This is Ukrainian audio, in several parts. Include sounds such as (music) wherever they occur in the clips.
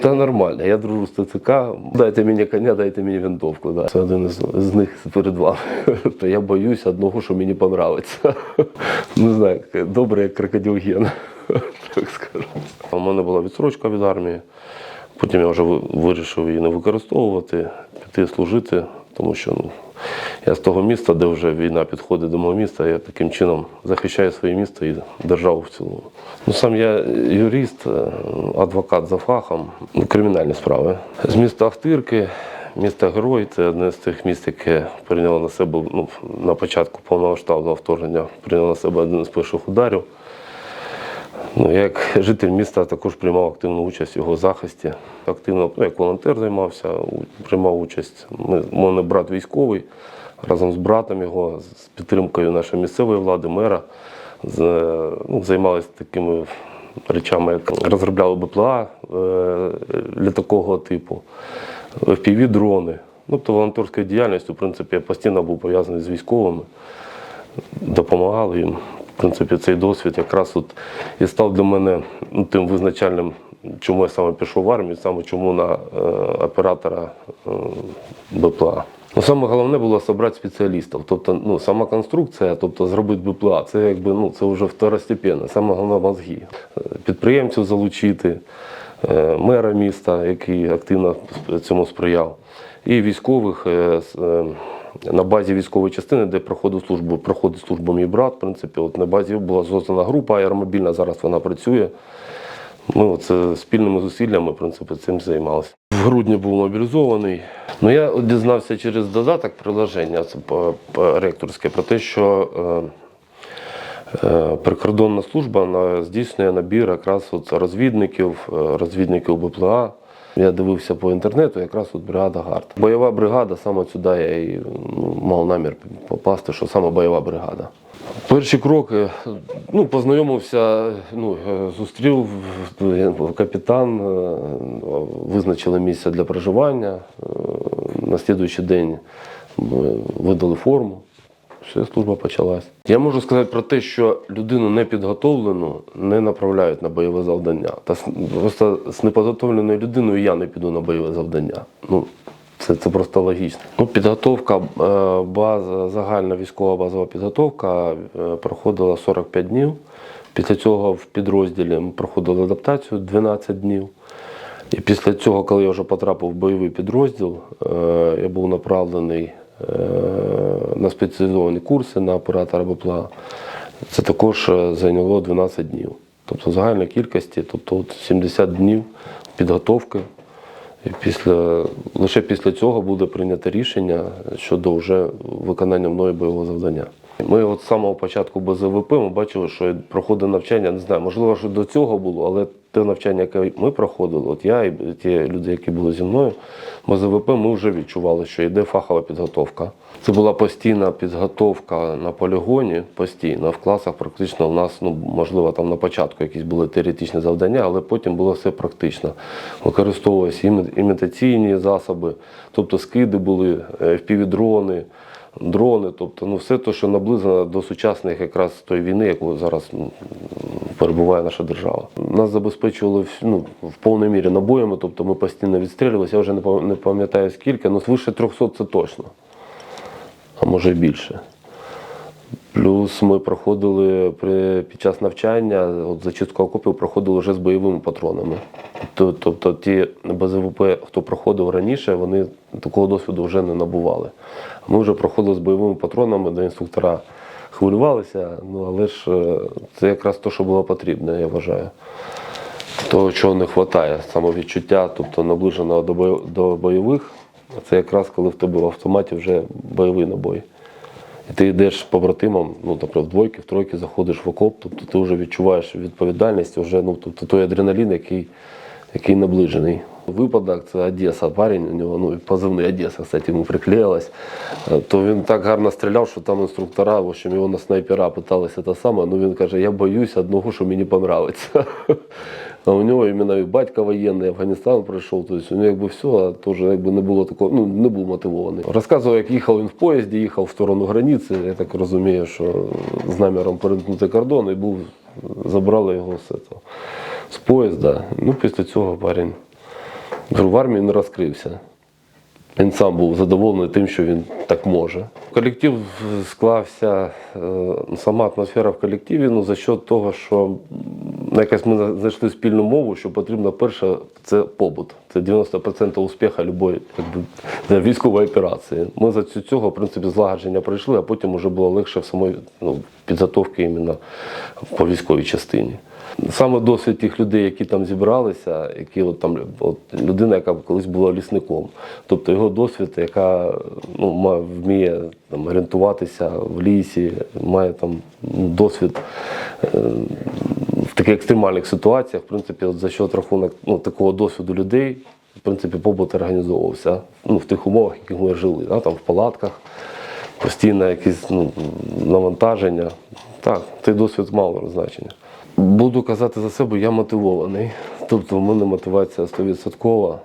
Та нормально, я дружу з ТЦК. Дайте мені коня, дайте мені винтовку. Да. Це один із, з них перед вами. (laughs) То я боюсь одного, що мені понравиться. (laughs) Не знаю, добре, як крокодилген, (laughs) так скажу. У мене була відсрочка від армії. Потім я вже вирішив її не використовувати, піти служити, тому що ну, я з того міста, де вже війна підходить до мого міста, я таким чином захищаю своє місто і державу в цілому. Ну, сам я юрист, е, адвокат за фахом, ну, кримінальні справи. З міста Ахтирки, місто Герой це одне з тих міст, яке прийняло на себе ну, на початку повномасштабного вторгнення, прийняло на себе один з перших ударів. Ну, як житель міста також приймав активну участь в його захисті. Активно, ну, як волонтер займався, приймав участь. Ми, мене брат військовий, разом з братом його, з підтримкою нашої місцевої влади, мера, з, ну, займалися такими речами, як розробляли БПЛА е, літакового типу, FPV-дрони. Ну, тобто волонтерською діяльністю, в принципі, я постійно був пов'язаний з військовими допомагали їм. В принципі, цей досвід якраз от і став для мене ну, тим визначальним, чому я саме пішов в армію, саме чому на е, оператора е, БПЛА. Ну, саме головне було зібрати спеціалістів. Тобто, ну, сама конструкція, тобто зробити БПЛА, це якби ну, це вже второстепенно, саме головне мозги. Е, Підприємців залучити, е, мера міста, який активно цьому сприяв, і військових е, на базі військової частини, де проходив службу, проходить службу мій брат. В принципі, от на базі була создана група аеромобільна, зараз вона працює. Ми оце спільними зусиллями в принципі, цим займалися. В грудні був мобілізований. Ну я дізнався через додаток приложення ректорське про те, що е, е, прикордонна служба здійснює набір якраз от розвідників, е, розвідників БПЛА. Я дивився по інтернету, якраз от бригада ГАРД. Бойова бригада, саме сюди я і ну, мав намір попасти, що саме бойова бригада. Перші кроки, ну, познайомився, ну, е, зустрів е, капітан, е, визначили місце для проживання. На слідуючий день ми видали форму. Все, служба почалась. Я можу сказати про те, що людину непідготовлену не направляють на бойове завдання. Та просто з непідготовленою людиною я не піду на бойове завдання. Ну, це, це просто логічно. Ну, підготовка, е, база, загальна військова базова підготовка е, проходила 45 днів. Після цього в підрозділі ми проходили адаптацію 12 днів. І після цього, коли я вже потрапив в бойовий підрозділ, е, я був направлений на спеціалізовані курси на оператора БПЛА. Це також е, зайняло 12 днів. Тобто загальна кількості, тобто от 70 днів підготовки. І після, лише після цього буде прийнято рішення щодо вже виконання мною бойового завдання. Ми от з самого початку БЗВП ми бачили, що проходить навчання, не знаю, можливо, що до цього було, але те навчання, яке ми проходили, от я і ті люди, які були зі мною, БЗВП ми вже відчували, що йде фахова підготовка. Це була постійна підготовка на полігоні, постійно. В класах практично у нас, ну можливо, там на початку якісь були теоретичні завдання, але потім було все практично. Використовувалися імітаційні засоби, тобто скиди були, е, впівдрони, дрони, тобто ну, все те, що наближено до сучасних якраз тої війни, яку зараз ну, перебуває наша держава. Нас забезпечували ну, в повній мірі набоями, тобто ми постійно відстрілювалися. Я вже не не пам'ятаю скільки, але свише 300 це точно, а може і більше. Плюс ми проходили при, під час навчання, от зачистку окопів проходили вже з бойовими патронами. Тобто, тобто ті БЗВП, хто проходив раніше, вони такого досвіду вже не набували. Ми вже проходили з бойовими патронами, де інструктора хвилювалися, ну але ж е, це якраз те, що було потрібно, я вважаю. Того, чого не вистачає, самовідчуття, тобто наближеного до, бой- до бойових, це якраз коли в тебе в автоматі вже бойовий набой. Ти йдеш побратимом, ну, наприклад, в двойки, в тройки заходиш в окоп, тобто ти вже відчуваєш відповідальність, вже, ну, тобто той адреналін, який, який наближений. Випадок це Одеса, парень, у нього ну, позивний Одеса, кстати, йому приклеїлась. Е, То він так гарно стріляв, що там інструктора, в общем, його на снайпера питалися те саме, ну він каже, я боюсь одного, що мені понравиться. (laughs) А у нього іменно і батько воєнний, Афганістан пройшов, тобто у нього якби все, теж якби не було такого, ну не був мотивований. Розказував, як їхав він в поїзді, їхав в сторону границі. Я так розумію, що з наміром перемкнути кордон і був, забрали його з, цього, з поїзда. Ну, після цього парень В армії не розкрився. Він сам був задоволений тим, що він так може. Колектив склався, е, сама атмосфера в колективі, ну за счет того, що якось ми знайшли спільну мову, що потрібно перше це побут. Це 90% успіху любої якби, військової операції. Ми за цього, в принципі, злагодження пройшли, а потім вже було легше в самої ну, підготовки іменно по військовій частині. Саме досвід тих людей, які там зібралися, які от там от людина, яка колись була лісником, тобто його досвід, яка ну, має, вміє там, орієнтуватися в лісі, має там досвід е, в таких екстремальних ситуаціях, в принципі, от за счет рахунок ну, такого досвіду людей, в принципі, побут організовувався ну, в тих умовах, в яких ми жили, да, там в палатках, постійне якісь ну, навантаження. Так, цей досвід мало значення. Буду казати за себе, я мотивований. Тобто в мене мотивація 100%.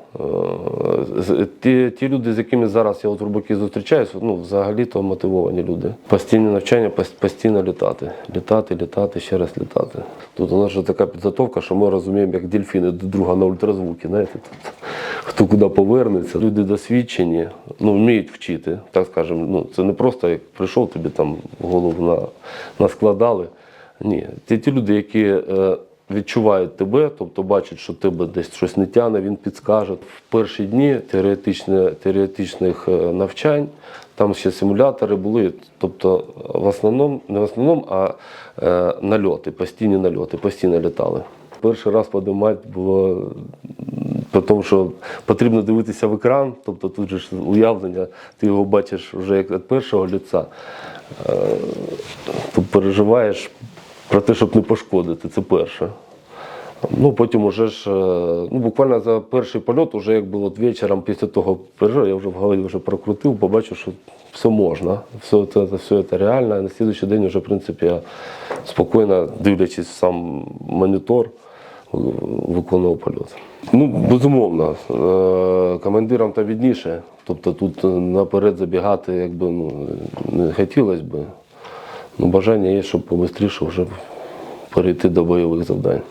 Е, Ті, ті люди, з якими зараз я от в Рубаки зустрічаюся, ну, взагалі-то мотивовані люди. Постійне навчання, постійно літати. Літати, літати, ще раз літати. Тут у нас вже така підготовка, що ми розуміємо, як дельфіни друга на ультразвуки. Знаєте, тут хто куди повернеться. Люди досвідчені, ну, вміють вчити, так скажемо. Ну, це не просто як прийшов тобі там голову на, наскладали. Ні, це ті люди, які е, відчувають тебе, тобто бачать, що тебе десь щось не тяне, він підскаже. В перші дні теоретичних е, навчань, там ще симулятори були, тобто в основному, не в основному, а е, нальоти, постійні нальоти, постійно літали. Перший раз подимати було при тому, що потрібно дивитися в екран, тобто тут же ж уявлення, ти його бачиш вже як від першого лиця. Ти переживаєш про те, щоб не пошкодити, це перше. Ну, потім уже ж, е, ну, буквально за перший польот, уже як було вечором після того пережив, я вже в голові вже прокрутив, побачив, що все можна, все це, все це реально. І на слідуючий день вже, в принципі, я спокійно, дивлячись сам монітор, в- виконував польот. Ну, безумовно, е, командирам та відніше. Тобто тут е, наперед забігати якби, ну, не хотілося б. Ну, бажання є, щоб побистріше вже перейти до бойових завдань.